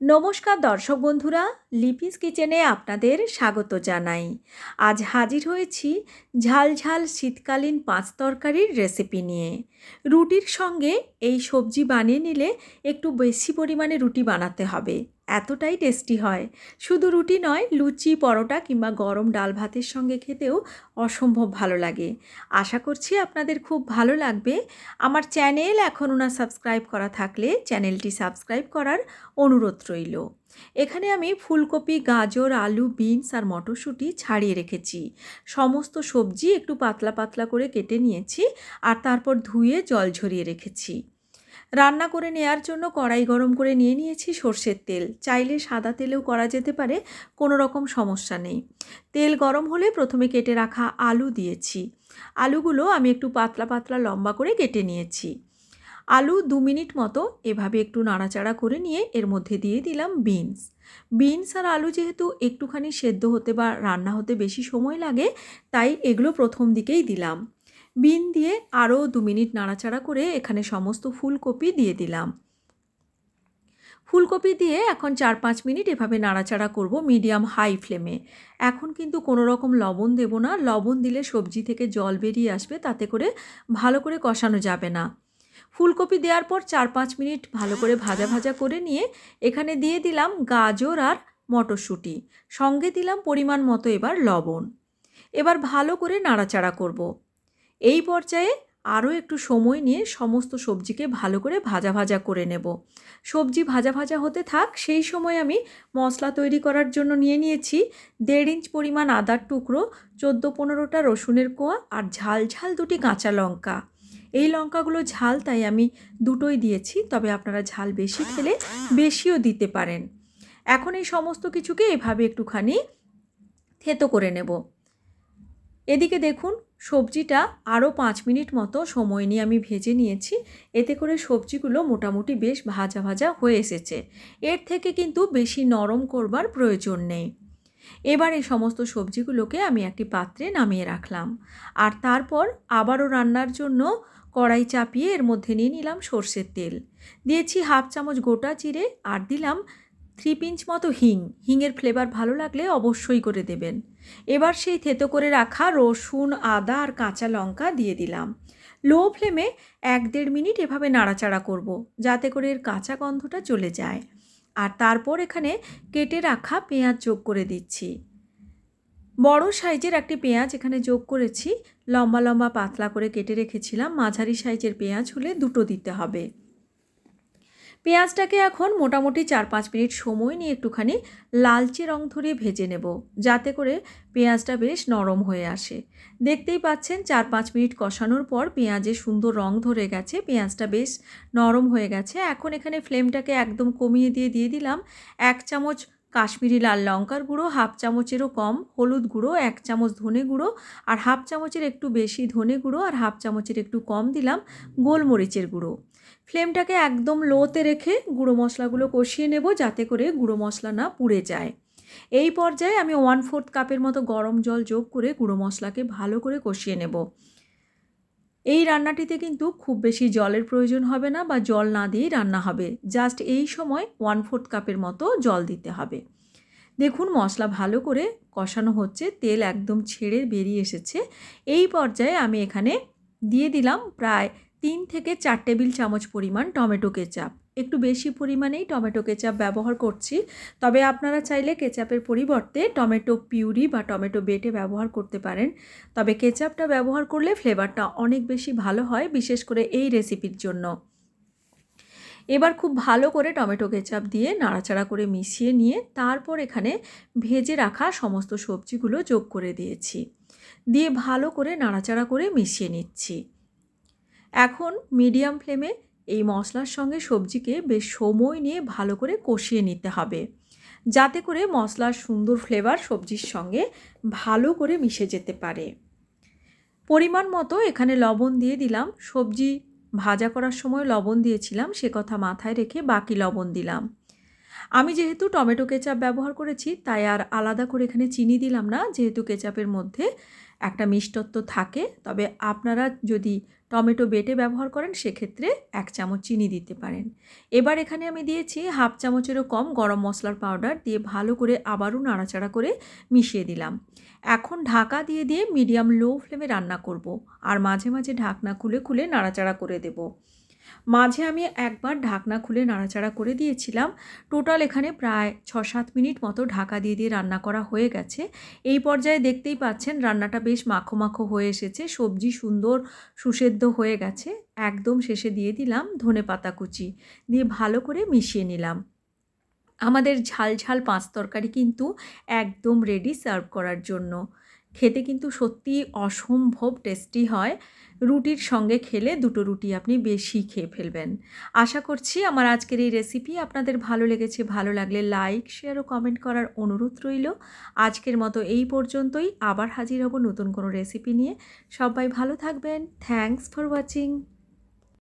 নমস্কার দর্শক বন্ধুরা, লিপিস কিচেনে আপনাদের স্বাগত জানাই। আজ হাজির হয়েছি ঝালঝাল ঝাল শীতকালীন পাঁচ তরকারির রেসিপি নিয়ে। রুটির সঙ্গে এই সবজি বানিয়ে নিলে একটু বেশি পরিমাণে রুটি বানাতে হবে। এতটাই টেস্টি হয়। শুধু রুটি নয়, লুচি, পরোটা কিংবা গরম ডাল ভাতের সঙ্গে খেতেও অসম্ভব ভালো লাগে। আশা করছি আপনাদের খুব ভালো লাগবে। আমার চ্যানেল এখনও না সাবস্ক্রাইব করা থাকলে চ্যানেলটি সাবস্ক্রাইব করার অনুরোধ রইল। এখানে আমি ফুলকপি, গাজর, আলু, বিনস আর মটরশুঁটি ছাড়িয়ে রেখেছি। সমস্ত সবজি একটু পাতলা পাতলা করে কেটে নিয়েছি আর তারপর ধুয়ে জল ঝরিয়ে রেখেছি। রান্না করে নেয়ার জন্য কড়াই গরম করে নিয়ে নিয়েছি সর্ষের তেল। চাইলে সাদা তেলেও করা যেতে পারে, কোনো রকম সমস্যা নেই। তেল গরম হলে প্রথমে কেটে রাখা আলু দিয়েছি। আলুগুলো আমি একটু পাতলা পাতলা লম্বা করে কেটে নিয়েছি। আলু দু মিনিট মতো এভাবে একটু নাড়াচাড়া করে নিয়ে এর মধ্যে দিয়ে দিলাম বিনস। বিনস আর আলু যেহেতু একটুখানি সেদ্ধ হতে বা রান্না হতে বেশি সময় লাগে, তাই এগুলো প্রথম দিকেই দিলাম। বিন দিয়ে আরও দু মিনিট নাড়াচাড়া করে এখানে সমস্ত ফুলকপি দিয়ে দিলাম। ফুলকপি দিয়ে এখন চার পাঁচ মিনিট এভাবে নাড়াচাড়া করব মিডিয়াম হাই ফ্লেমে। এখন কিন্তু কোনো রকম লবণ দেব না। লবণ দিলে সবজি থেকে জল বেরিয়ে আসবে, তাতে করে ভালো করে কষানো যাবে না। ফুলকপি দেওয়ার পর চার পাঁচ মিনিট ভালো করে ভাজা ভাজা করে নিয়ে এখানে দিয়ে দিলাম গাজর আর মটরশুঁটি। সঙ্গে দিলাম পরিমাণ মতো এবার লবণ। এবার ভালো করে নাড়াচাড়া করব। এই পর্যায়ে আরও একটু সময় নিয়ে সমস্ত সবজিকে ভালো করে ভাজা ভাজা করে নেব। সবজি ভাজা ভাজা হতে থাক, সেই সময় আমি মশলা তৈরি করার জন্য নিয়ে নিয়েছি দেড় ইঞ্চ পরিমাণ আদার টুকরো, চোদ্দ পনেরোটা রসুনের কোয়া আর ঝাল ঝাল দুটি কাঁচা লঙ্কা। এই লঙ্কাগুলো ঝাল তাই আমি দুটোই দিয়েছি, তবে আপনারা ঝাল বেশি খেলে বেশিও দিতে পারেন। এখন এই সমস্ত কিছুকে এভাবে একটুখানি থেতো করে নেব। এদিকে দেখুন সবজিটা আরও পাঁচ মিনিট মতো সময় নিয়ে আমি ভেজে নিয়েছি। এতে করে সবজিগুলো মোটামুটি বেশ ভাজা ভাজা হয়ে এসেছে। এর থেকে কিন্তু বেশি নরম করবার প্রয়োজন নেই। এবার এই সমস্ত সবজিগুলোকে আমি একটি পাত্রে নামিয়ে রাখলাম। আর তারপর আবারও রান্নার জন্য কড়াই চাপিয়ে এর মধ্যে নিয়ে নিলাম সর্ষের তেল। দিয়েছি হাফ চামচ গোটা চিড়ে আর দিলাম থ্রি পিঞ্চ মতো হিং। হিংয়ের ফ্লেভার ভালো লাগলে অবশ্যই করে দেবেন। এবার সেই থেতো করে রাখা রসুন, আদা আর কাঁচা লঙ্কা দিয়ে দিলাম। লো ফ্লেমে এক দেড় মিনিট এভাবে নাড়াচাড়া করব, যাতে করে এর কাঁচা গন্ধটা চলে যায়। আর তারপর এখানে কেটে রাখা পেঁয়াজ যোগ করে দিচ্ছি। বড় সাইজের একটি পেঁয়াজ এখানে যোগ করেছি। লম্বা লম্বা পাতলা করে কেটে রেখেছিলাম। মাঝারি সাইজের পেঁয়াজ হলে দুটো দিতে হবে। পেঁয়াজটাকে এখন মোটামুটি চার পাঁচ মিনিট সময় নিয়ে একটুখানি লালচে রং ধরে ভেজে নেব, যাতে করে পেঁয়াজটা বেশ নরম হয়ে আসে। দেখতেই পাচ্ছেন চার পাঁচ মিনিট কষানোর পর পেঁয়াজে সুন্দর রং ধরে গেছে, পেঁয়াজটা বেশ নরম হয়ে গেছে। এখন এখানে ফ্লেমটাকে একদম কমিয়ে দিয়ে দিয়ে দিলাম। এক চামচ কাশ্মীরি লাল লঙ্কার গুঁড়ো, হাফ চামচেরও কম হলুদ গুঁড়ো, এক চামচ ধনে গুঁড়ো আর হাফ চামচের একটু বেশি ধনে গুঁড়ো আর হাফ চামচের একটু কম দিলাম গোলমরিচের গুঁড়ো। ফ্লেমটাকে একদম লোতে রেখে গুঁড়ো মশলাগুলো কষিয়ে নেব যাতে করে গুঁড়ো মশলা না পুড়ে যায়। এই পর্যায়ে আমি ওয়ান ফোর্থ কাপের মতো গরম জল যোগ করে গুঁড়ো মশলাকে ভালো করে কষিয়ে নেব। এই রান্নাটিতে কিন্তু খুব বেশি জলের প্রয়োজন হবে না বা জল না দিয়েই রান্না হবে। জাস্ট এই সময় ওয়ান ফোর্থ কাপের মতো জল দিতে হবে। দেখুন মশলা ভালো করে কষানো হচ্ছে, তেল একদম ছেড়ে বেরিয়ে এসেছে। এই পর্যায়ে আমি এখানে দিয়ে দিলাম প্রায় তিন থেকে চার টেবিল চামচ পরিমাণ টমেটো কেচাপ। একটু বেশি পরিমাণেই টমেটো কেচাপ ব্যবহার করছি। তবে আপনারা চাইলে কেচাপের পরিবর্তে টমেটো পিউরি বা টমেটো বেটে ব্যবহার করতে পারেন। তবে কেচাপটা ব্যবহার করলে ফ্লেভারটা অনেক বেশি ভালো হয়, বিশেষ করে এই রেসিপির জন্য। এবার খুব ভালো করে টমেটো কেচাপ দিয়ে নাড়াচাড়া করে মিশিয়ে নিয়ে তারপর এখানে ভেজে রাখা সমস্ত সবজিগুলো যোগ করে দিয়েছি। দিয়ে ভালো করে নাড়াচাড়া করে মিশিয়ে নিচ্ছি। এখন মিডিয়াম ফ্লেমে এই মশলার সঙ্গে সবজিকে বেশ সময় নিয়ে ভালো করে কষিয়ে নিতে হবে। যাতে করে মশলার সুন্দর ফ্লেভার সবজির সঙ্গে ভালো করে মিশে যেতে পারে। পরিমাণ মতো এখানে লবণ দিয়ে দিলাম। সবজি ভাজা করার সময় লবণ দিয়েছিলাম, সে কথা মাথায় রেখে বাকি লবণ দিলাম। আমি যেহেতু টমেটো কেচাপ ব্যবহার করেছি, তাই আর আলাদা করে এখানে চিনি দিলাম না। যেহেতু কেচাপের মধ্যে একটা মিষ্টত্ব থাকে, তবে আপনারা যদি টমেটো বেটে ব্যবহার করেন, সেক্ষেত্রে এক চামচ চিনি দিতে পারেন। এবার এখানে আমি দিয়েছি হাফ চামচেরও কম গরম মশলার পাউডার দিয়ে ভালো করে আবারও নাড়াচাড়া করে মিশিয়ে দিলাম। এখন ঢাকা দিয়ে দিয়ে মিডিয়াম লো ফ্লেমে রান্না করব, আর মাঝে মাঝে ঢাকনা খুলে খুলে নাড়াচাড়া করে দেব। মাঝে আমি একবার ঢাকনা খুলে নাড়াচাড়া করে দিয়েছিলাম। টোটাল এখানে প্রায় ছ সাত মিনিট মতো ঢাকা দিয়ে দিয়ে রান্না করা হয়ে গেছে। এই পর্যায়ে দেখতেই পাচ্ছেন রান্নাটা বেশ মাখো মাখো হয়ে এসেছে। সবজি সুন্দর সুসেদ্ধ হয়ে গেছে। একদম শেষে দিয়ে দিলাম ধনে পাতা কুচি। দিয়ে ভালো করে মিশিয়ে নিলাম। আমাদের ঝাল ঝাল পাঁচ তরকারি কিন্তু একদম রেডি সার্ভ করার জন্য। খেতে কিন্তু সত্যি অসম্ভব টেস্টি হয়। রুটির সঙ্গে খেলে দুটো রুটি আপনি বেশি খেয়ে ফেলবেন। আশা করছি আমার আজকের এই রেসিপি আপনাদের ভালো লেগেছে, ভালো লাগলে লাইক শেয়ার ও কমেন্ট করার অনুরোধ রইল। আজকের মতো এই পর্যন্তই, আবার হাজির হব নতুন কোনো রেসিপি নিয়ে। সবাই ভালো থাকবেন। Thanks for watching